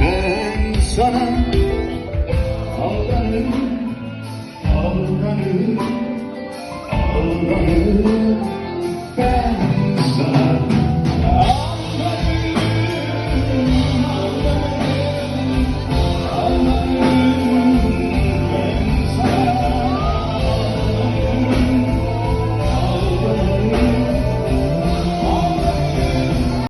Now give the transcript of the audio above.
ben sana Aldanırım, aldanırım, aldanırım